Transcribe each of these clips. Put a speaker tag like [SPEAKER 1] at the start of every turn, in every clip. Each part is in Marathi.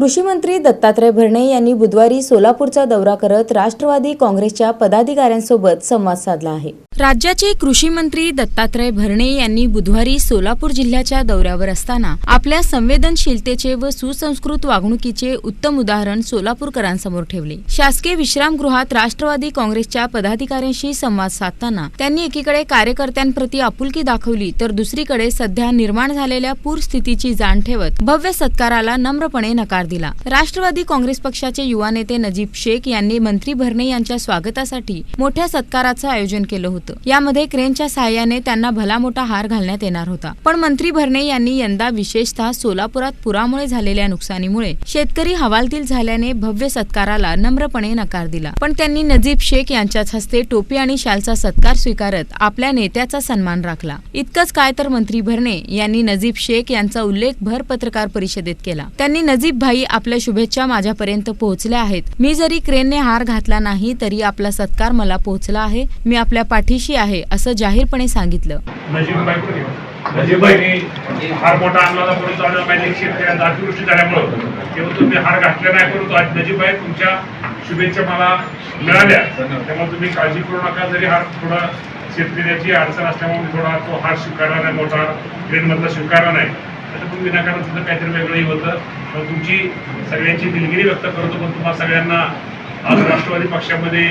[SPEAKER 1] कृषी मंत्री दत्तात्रय भरणे यांनी बुधवारी सोलापूरचा दौरा करत राष्ट्रवादी काँग्रेसच्या पदाधिकाऱ्यांसोबत संवाद साधला आहे. राज्याचे कृषी मंत्री दत्तात्रय भरणे यांनी बुधवारी सोलापूर जिल्ह्याच्या दौऱ्यावर असताना आपल्या संवेदनशीलतेचे व सुसंस्कृत वागणुकीचे उत्तम उदाहरण सोलापूरकरांसमोर ठेवले. शासकीय विश्रामगृहात राष्ट्रवादी काँग्रेसच्या पदाधिकाऱ्यांशी संवाद साधताना त्यांनी एकीकडे कार्यकर्त्यांप्रती आपुलकी दाखवली तर दुसरीकडे सध्या निर्माण झालेल्या पूरस्थितीची जाण ठेवत भव्य सत्काराला नम्रपणे नकार दिला. राष्ट्रवादी काँग्रेस पक्षाचे युवा नेते नजीब शेख यांनी मंत्री भरणे यांच्या स्वागतासाठी मोठ्या सत्काराचं आयोजन केलं होतं. यामध्ये क्रेनच्या सहाय्याने त्यांना भला मोठा हार घालण्यात येणार होता. पण मंत्री भरणे यांनी यंदा विशेषतः सोलापुरात पुरामुळे झालेल्या नुकसानीमुळे शेतकरी हवालदिल झाल्याने भव्य सत्काराला नम्रपणे नकार दिला. पण त्यांनी नजीब शेख यांच्याच हस्ते टोपी आणि शालचा सत्कार स्वीकारत आपल्या नेत्याचा सन्मान राखला. इतकंच काय तर मंत्री भरणे यांनी नजीब शेख यांचा उल्लेख भर पत्रकार परिषदेत केला. त्यांनी नजीब भाई आपल्या शुभेच्छा माझ्यापर्यंत पोहोचल्या आहेत. मी जरी क्रेनने हार घातला नाही तरी आपला सत्कार मला पोहोचला आहे. मी आपल्या पाठीशी आहे असं जाहीरपणे सांगितलं.
[SPEAKER 2] नजीबबाई मोठा आणला शेतकऱ्यांचा अतिवृष्टी झाल्यामुळं तेव्हा तुम्ही हार घातले नाही परंतु आज नजीबबाई तुमच्या शुभेच्छा मला मिळाल्या. त्यामुळे तुम्ही काळजी करू नका. जरी हार थोडा शेतकऱ्याची अडचण असल्यामुळे थोडा तो हार स्वीकारला नाही. मोठा ट्रेनमधला स्वीकारला नाही. तर पण विनाकारण तिथं काहीतरी वेगळंही होतं. पण तुमची सगळ्यांची दिलगिरी व्यक्त करतो. पण तुम्हाला सगळ्यांना आज राष्ट्रवादी पक्षामध्ये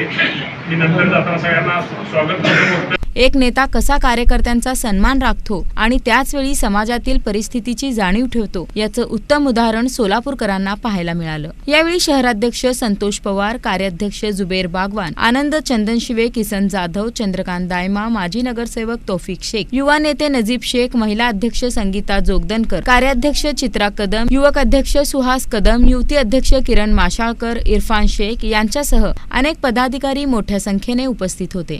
[SPEAKER 2] मी नंतर जाताना सगळ्यांना स्वागत करतो.
[SPEAKER 1] एक नेता कसा कार्यकर्त्यांचा सन्मान राखतो आणि त्याच वेळी समाजातील परिस्थितीची जाणीव ठेवतो याचं उत्तम उदाहरण सोलापूरकरांना पाहायला मिळालं. यावेळी शहराध्यक्ष संतोष पवार कार्याध्यक्ष जुबेर बागवान आनंद चंदनशिवे किसन जाधव चंद्रकांत दायमा माजी नगरसेवक तौफिक शेख युवा नेते नजीब शेख महिला अध्यक्ष संगीता जोगदनकर कार्याध्यक्ष चित्रा कदम युवक अध्यक्ष सुहास कदम युवती अध्यक्ष किरण माशाळकर इरफान शेख यांच्यासह अनेक पदाधिकारी मोठ्या संख्येने उपस्थित होते.